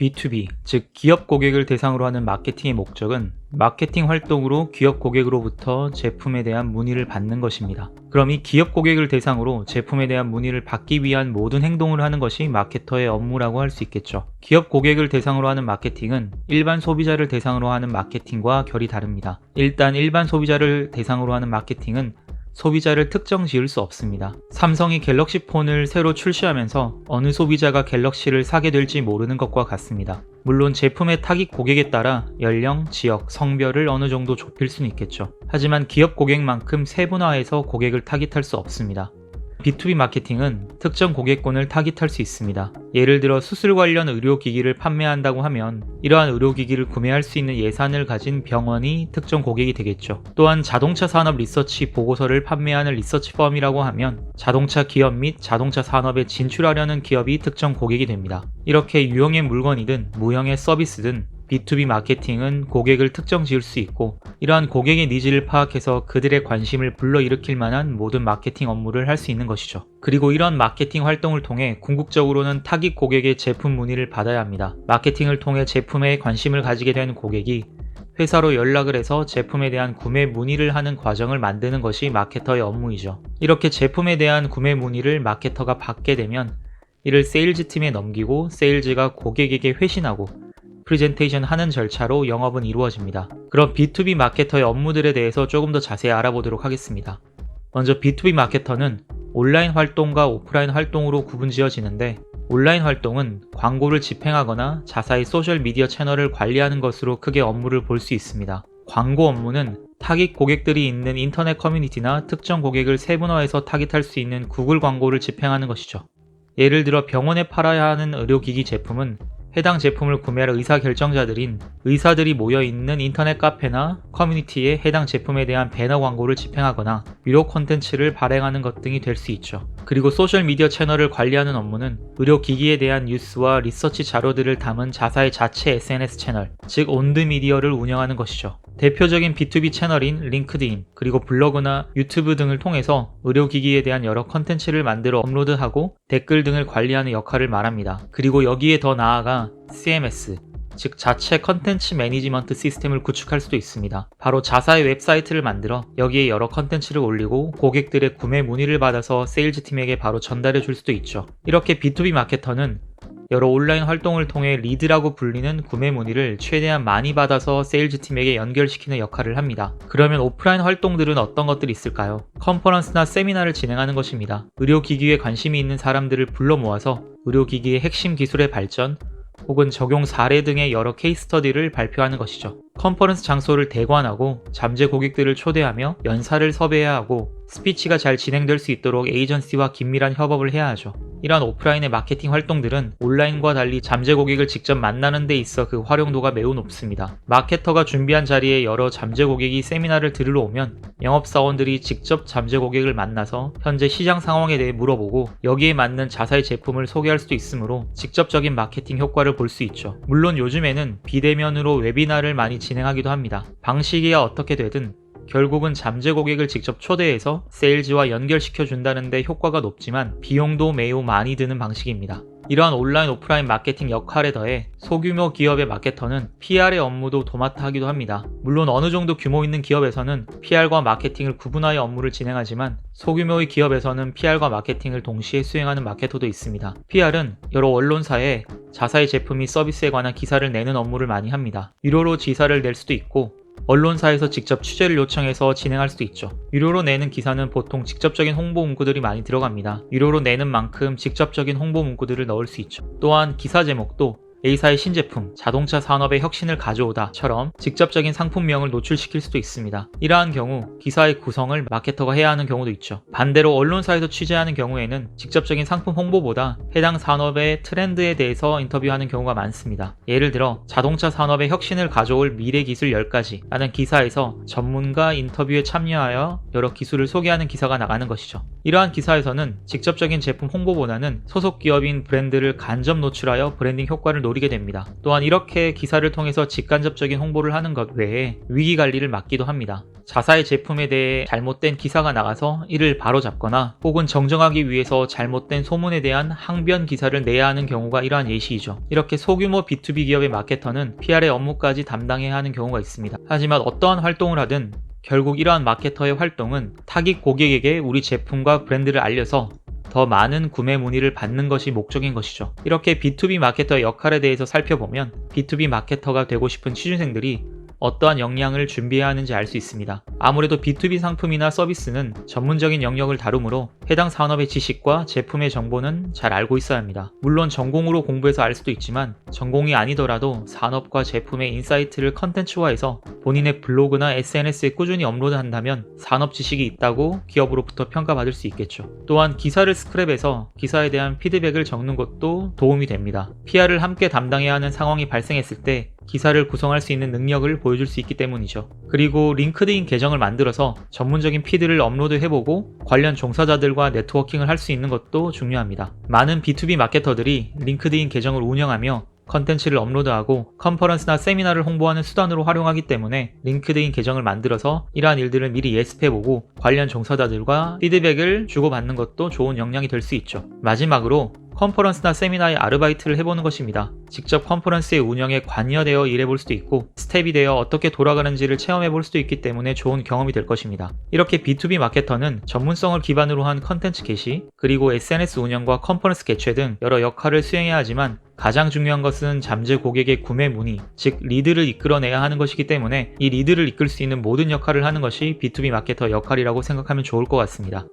B2B, 즉 기업 고객을 대상으로 하는 마케팅의 목적은 마케팅 활동으로 기업 고객으로부터 제품에 대한 문의를 받는 것입니다. 그럼 이 기업 고객을 대상으로 제품에 대한 문의를 받기 위한 모든 행동을 하는 것이 마케터의 업무라고 할 수 있겠죠. 기업 고객을 대상으로 하는 마케팅은 일반 소비자를 대상으로 하는 마케팅과 결이 다릅니다. 일단 일반 소비자를 대상으로 하는 마케팅은 소비자를 특정 지을 수 없습니다. 삼성이 갤럭시 폰을 새로 출시하면서 어느 소비자가 갤럭시를 사게 될지 모르는 것과 같습니다. 물론 제품의 타깃 고객에 따라 연령, 지역, 성별을 어느 정도 좁힐 수는 있겠죠. 하지만 기업 고객만큼 세분화해서 고객을 타깃할 수 없습니다. B2B 마케팅은 특정 고객군을 타깃할 수 있습니다. 예를 들어 수술 관련 의료기기를 판매한다고 하면 이러한 의료기기를 구매할 수 있는 예산을 가진 병원이 특정 고객이 되겠죠. 또한 자동차 산업 리서치 보고서를 판매하는 리서치 펌이라고 하면 자동차 기업 및 자동차 산업에 진출하려는 기업이 특정 고객이 됩니다. 이렇게 유형의 물건이든 무형의 서비스든 B2B 마케팅은 고객을 특정 지을 수 있고 이러한 고객의 니즈를 파악해서 그들의 관심을 불러일으킬 만한 모든 마케팅 업무를 할 수 있는 것이죠. 그리고 이런 마케팅 활동을 통해 궁극적으로는 타깃 고객의 제품 문의를 받아야 합니다. 마케팅을 통해 제품에 관심을 가지게 된 고객이 회사로 연락을 해서 제품에 대한 구매 문의를 하는 과정을 만드는 것이 마케터의 업무이죠. 이렇게 제품에 대한 구매 문의를 마케터가 받게 되면 이를 세일즈 팀에 넘기고 세일즈가 고객에게 회신하고 프리젠테이션 하는 절차로 영업은 이루어집니다. 그럼 B2B 마케터의 업무들에 대해서 조금 더 자세히 알아보도록 하겠습니다. 먼저 B2B 마케터는 온라인 활동과 오프라인 활동으로 구분지어지는데 온라인 활동은 광고를 집행하거나 자사의 소셜미디어 채널을 관리하는 것으로 크게 업무를 볼 수 있습니다. 광고 업무는 타깃 고객들이 있는 인터넷 커뮤니티나 특정 고객을 세분화해서 타깃할 수 있는 구글 광고를 집행하는 것이죠. 예를 들어 병원에 팔아야 하는 의료기기 제품은 해당 제품을 구매할 의사 결정자들인 의사들이 모여 있는 인터넷 카페나 커뮤니티에 해당 제품에 대한 배너 광고를 집행하거나 유료 콘텐츠를 발행하는 것 등이 될 수 있죠. 그리고 소셜미디어 채널을 관리하는 업무는 의료기기에 대한 뉴스와 리서치 자료들을 담은 자사의 자체 SNS 채널, 즉 온드미디어를 운영하는 것이죠. 대표적인 B2B 채널인 링크드인, 그리고 블로그나 유튜브 등을 통해서 의료기기에 대한 여러 컨텐츠를 만들어 업로드하고 댓글 등을 관리하는 역할을 말합니다. 그리고 여기에 더 나아가 CMS, 즉 자체 컨텐츠 매니지먼트 시스템을 구축할 수도 있습니다. 바로 자사의 웹사이트를 만들어 여기에 여러 컨텐츠를 올리고 고객들의 구매 문의를 받아서 세일즈 팀에게 바로 전달해 줄 수도 있죠. 이렇게 B2B 마케터는 여러 온라인 활동을 통해 리드라고 불리는 구매 문의를 최대한 많이 받아서 세일즈 팀에게 연결시키는 역할을 합니다. 그러면 오프라인 활동들은 어떤 것들이 있을까요? 컨퍼런스나 세미나를 진행하는 것입니다. 의료기기에 관심이 있는 사람들을 불러 모아서 의료기기의 핵심 기술의 발전, 혹은 적용 사례 등의 여러 케이스 스터디를 발표하는 것이죠. 컨퍼런스 장소를 대관하고 잠재 고객들을 초대하며 연사를 섭외해야 하고 스피치가 잘 진행될 수 있도록 에이전시와 긴밀한 협업을 해야 하죠. 이러한 오프라인의 마케팅 활동들은 온라인과 달리 잠재 고객을 직접 만나는 데 있어 그 활용도가 매우 높습니다. 마케터가 준비한 자리에 여러 잠재 고객이 세미나를 들으러 오면 영업사원들이 직접 잠재 고객을 만나서 현재 시장 상황에 대해 물어보고 여기에 맞는 자사의 제품을 소개할 수도 있으므로 직접적인 마케팅 효과를 볼 수 있죠. 물론 요즘에는 비대면으로 웨비나를 많이 진행하기도 합니다. 방식이야 어떻게 되든 결국은 잠재 고객을 직접 초대해서 세일즈와 연결시켜 준다는데 효과가 높지만 비용도 매우 많이 드는 방식입니다. 이러한 온라인 오프라인 마케팅 역할에 더해 소규모 기업의 마케터는 PR의 업무도 도맡아 하기도 합니다. 물론 어느 정도 규모 있는 기업에서는 PR과 마케팅을 구분하여 업무를 진행하지만 소규모의 기업에서는 PR과 마케팅을 동시에 수행하는 마케터도 있습니다. PR은 여러 언론사에 자사의 제품 및 서비스에 관한 기사를 내는 업무를 많이 합니다. 유료로 지사를 낼 수도 있고 언론사에서 직접 취재를 요청해서 진행할 수도 있죠. 유료로 내는 기사는 보통 직접적인 홍보 문구들이 많이 들어갑니다. 유료로 내는 만큼 직접적인 홍보 문구들을 넣을 수 있죠. 또한 기사 제목도 A사의 신제품, 자동차 산업의 혁신을 가져오다처럼 직접적인 상품명을 노출시킬 수도 있습니다. 이러한 경우 기사의 구성을 마케터가 해야 하는 경우도 있죠. 반대로 언론사에서 취재하는 경우에는 직접적인 상품 홍보보다 해당 산업의 트렌드에 대해서 인터뷰하는 경우가 많습니다. 예를 들어 자동차 산업의 혁신을 가져올 미래 기술 10가지 라는 기사에서 전문가 인터뷰에 참여하여 여러 기술을 소개하는 기사가 나가는 것이죠. 이러한 기사에서는 직접적인 제품 홍보보다는 소속 기업인 브랜드를 간접 노출하여 브랜딩 효과를 노리 노리게 됩니다. 또한 이렇게 기사를 통해서 직간접적인 홍보를 하는 것 외에 위기 관리를 막기도 합니다. 자사의 제품에 대해 잘못된 기사가 나가서 이를 바로잡거나 혹은 정정하기 위해서 잘못된 소문에 대한 항변 기사를 내야 하는 경우가 이러한 예시이죠. 이렇게 소규모 B2B 기업의 마케터는 PR의 업무까지 담당해야 하는 경우가 있습니다. 하지만 어떠한 활동을 하든 결국 이러한 마케터의 활동은 타깃 고객에게 우리 제품과 브랜드를 알려서 더 많은 구매 문의를 받는 것이 목적인 것이죠. 이렇게 B2B 마케터의 역할에 대해서 살펴보면 B2B 마케터가 되고 싶은 취준생들이 어떠한 역량을 준비해야 하는지 알 수 있습니다. 아무래도 B2B 상품이나 서비스는 전문적인 영역을 다루므로 해당 산업의 지식과 제품의 정보는 잘 알고 있어야 합니다. 물론 전공으로 공부해서 알 수도 있지만 전공이 아니더라도 산업과 제품의 인사이트를 컨텐츠화해서 본인의 블로그나 SNS에 꾸준히 업로드한다면 산업 지식이 있다고 기업으로부터 평가받을 수 있겠죠. 또한 기사를 스크랩해서 기사에 대한 피드백을 적는 것도 도움이 됩니다. PR을 함께 담당해야 하는 상황이 발생했을 때 기사를 구성할 수 있는 능력을 보여줄 수 있기 때문이죠. 그리고 링크드인 계정을 만들어서 전문적인 피드를 업로드해보고 관련 종사자들과 네트워킹을 할 수 있는 것도 중요합니다. 많은 B2B 마케터들이 링크드인 계정을 운영하며 컨텐츠를 업로드하고 컨퍼런스나 세미나를 홍보하는 수단으로 활용하기 때문에 링크드인 계정을 만들어서 이러한 일들을 미리 예습해보고 관련 종사자들과 피드백을 주고받는 것도 좋은 역량이 될 수 있죠. 마지막으로 컨퍼런스나 세미나에 아르바이트를 해보는 것입니다. 직접 컨퍼런스의 운영에 관여되어 일해볼 수도 있고 스텝이 되어 어떻게 돌아가는지를 체험해볼 수도 있기 때문에 좋은 경험이 될 것입니다. 이렇게 B2B 마케터는 전문성을 기반으로 한 컨텐츠 게시, 그리고 SNS 운영과 컨퍼런스 개최 등 여러 역할을 수행해야 하지만 가장 중요한 것은 잠재 고객의 구매 문의, 즉 리드를 이끌어내야 하는 것이기 때문에 이 리드를 이끌 수 있는 모든 역할을 하는 것이 B2B 마케터 역할이라고 생각하면 좋을 것 같습니다.